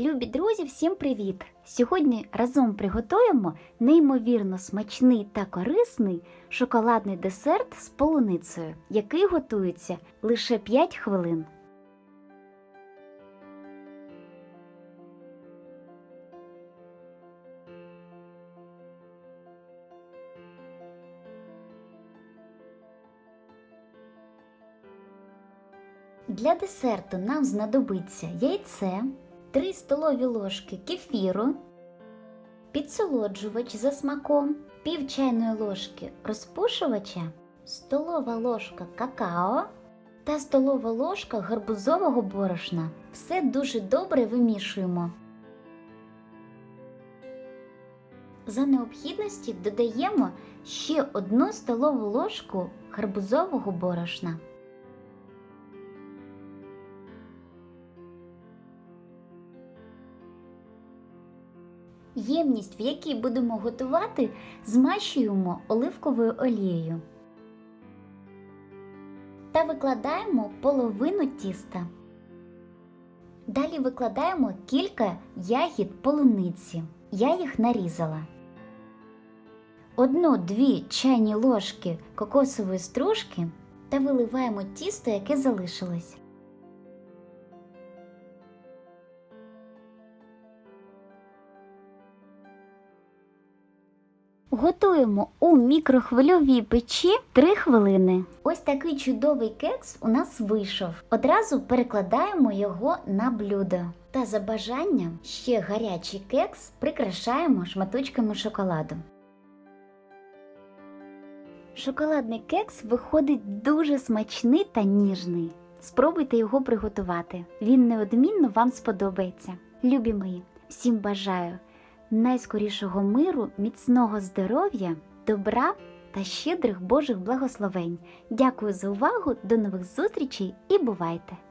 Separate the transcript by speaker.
Speaker 1: Любі друзі, всім привіт! Сьогодні разом приготуємо неймовірно смачний та корисний шоколадний десерт з полуницею, який готується лише 5 хвилин. Для десерту нам знадобиться яйце, 3 столові ложки кефіру, підсолоджувач за смаком, пів чайної ложки розпушувача, столова ложка какао та столова ложка гарбузового борошна. Все дуже добре вимішуємо. За необхідності додаємо ще одну столову ложку гарбузового борошна. Ємність, в якій будемо готувати, змащуємо оливковою олією та викладаємо половину тіста. Далі викладаємо кілька ягід полуниці. Я їх нарізала. Одну-дві чайні ложки кокосової стружки та виливаємо тісто, яке залишилось. Готуємо у мікрохвильовій печі 3 хвилини. Ось такий чудовий кекс у нас вийшов. Одразу перекладаємо його на блюдо. Та за бажанням ще гарячий кекс прикрашаємо шматочками шоколаду. Шоколадний кекс виходить дуже смачний та ніжний. Спробуйте його приготувати. Він неодмінно вам сподобається. Любі мої, всім бажаю найскорішого миру, міцного здоров'я, добра та щедрих Божих благословень. Дякую за увагу, до нових зустрічей і бувайте!